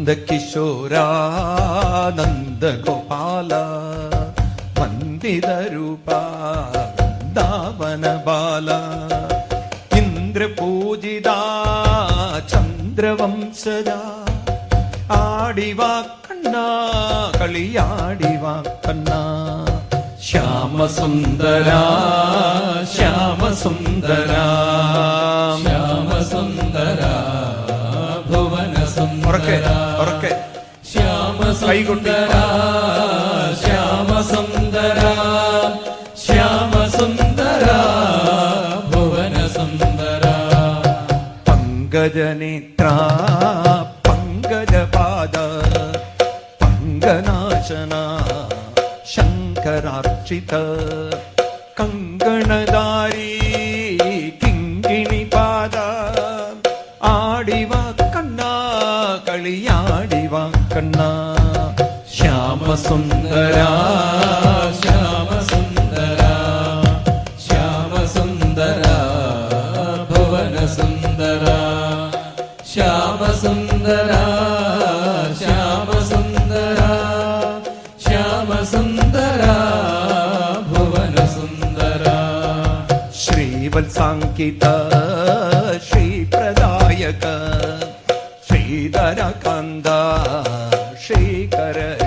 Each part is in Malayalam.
നന്ദകിശോര നന്ദഗോപാല വന്ദിതരൂപ വൃന്ദാവന ബാല ഇന്ദ്രപൂജിത ചന്ദ്രവംശജ ആടിവാ കളിയാടിവാക്കണ്ണ കളിയാടിവാ കണ്ണ ശ്യാമസുന്ദര ശ്യാമസുന്ദര ശ്യാമസുന്ദര. ശ്യാമസുന്ദര ശ്യാമസുന്ദര ശ്യാമസുന്ദര ഭുവനസുന്ദര. പങ്കജനേത്ര പങ്കജപാദ പങ്കനാശന ശങ്കരാർച്ചിത. കങ്കണധാരി കിങ്കിണിപാദ ആടിവ കണ്ണ കളിയാടിവ കണ്ണ. ശ്യാമസുന്ദര ശ്യാമസുന്ദരാ ശ്യാമസുന്ദരാ ഭുവനസുന്ദരാ. ശ്യാമസുന്ദരാ ശ്യാമസുന്ദര ശ്യാമസുന്ദര ഭുവനസുന്ദര. ശ്രീവത്സാങ്കിത ശ്രീപ്രദായക ശ്രീധരകന്ദ ശ്രീകരൂപ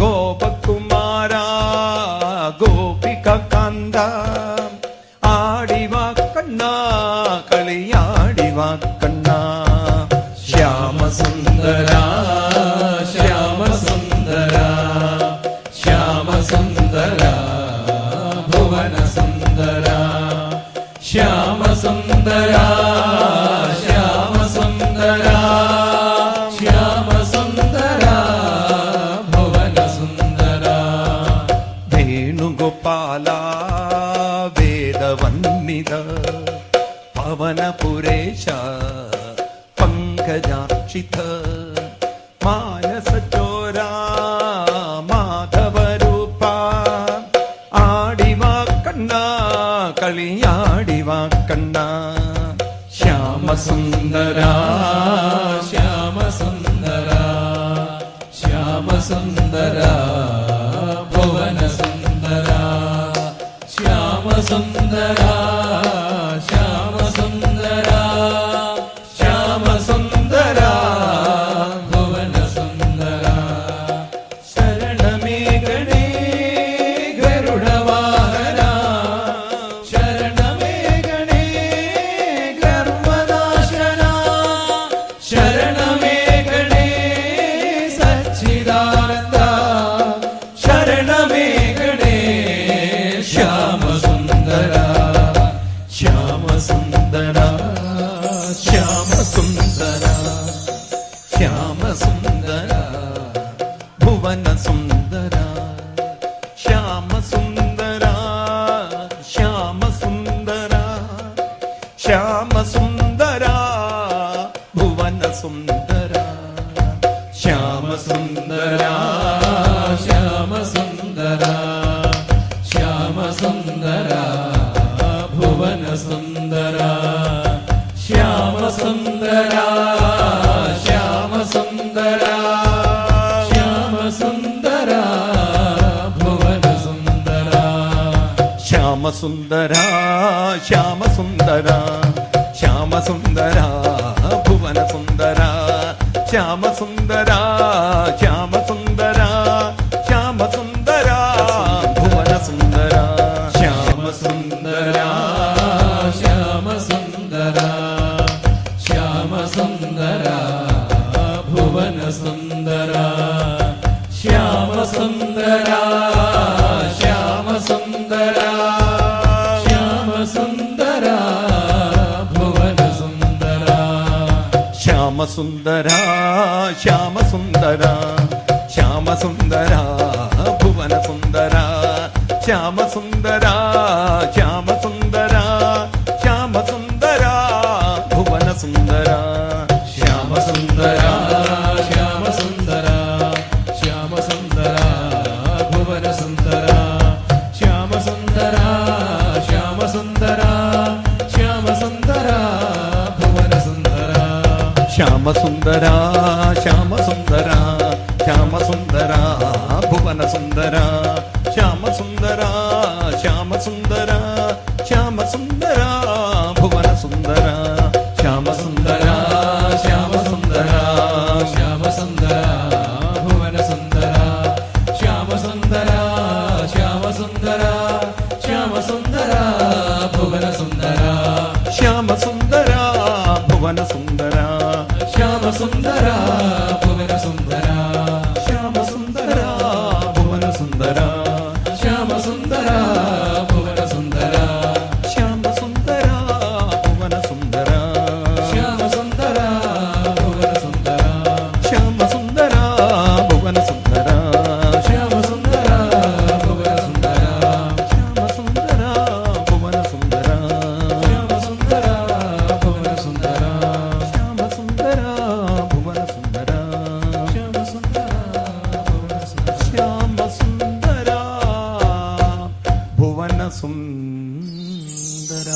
ഗോപകുമാര ഗോപിക കാന്ത ആടിവ കണ്ണ കളിയാടിവ കണ്ണ. ശ്യാമസുന്ദര ശ്യാമസുന്ദര ശ്യാമസുന്ദര ഭുവനസുന്ദര. ശ്യാമസുന്ദര വേദവന്ദിത പവനപുരേശ പങ്കജാക്ഷിത മാനസചോര മാധവരൂപ. ആടിവാക്കണ്ണ കളിയാടിവാക്കണ്ണ കളിയാടിവ കണ്ണ. ശ്യാമസുന്ദര ശ്യാമസുന്ദര ശ്യാമസുന്ദര. ശ്യാമസുന്ദര ശ്യാമസുന്ദര ശ്യാമസുന്ദര ഭുവനസുന്ദര. ശരണമേ ഗണേ ഗരുഡവാഹന ശരണമേ ഗണേ ഗർവനാശന ശരണമേ ഗണേ ഭുവനസുന്ദര ശ്യാമ സുന്ദര ശ്യാമ സുന്ദര ഭുവന സുന്ദര ശ്യാമ സുന്ദര ശ്യാമ സുന്ദര ശ്യാമസുന്ദര. ഭുവനസുന്ദര ശ്യാമസുന്ദര ശ്യാമസുന്ദര श्यामसुन्दरा श्यामसुन्दरा श्यामसुन्दरा भुवनसुन्दरा श्यामसुन्दरा శ్యామ సుందర శ్యామ సుందర భువన సుందర శ్యామ సుందర శ్యామ సుందర శ్యామ సుందర భువన సుందర శ్యామ సుందర శ్యామ సుందర శ్యామ సుందర భువన సుందర శ్యామ సుందర శ్యామ సుందర శ్యామ సుందర భువన సుందర శ్యామ సుందర భువన సుందరా సుందరా ഭുവനസുന്ദര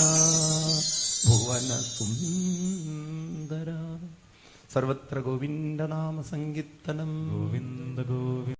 ഭുവനസുന്ദര. സർവത്ര ഗോവിന്ദനാമ സങ്കീർത്തനം ഗോവിന്ദ ഗോവിന്ദ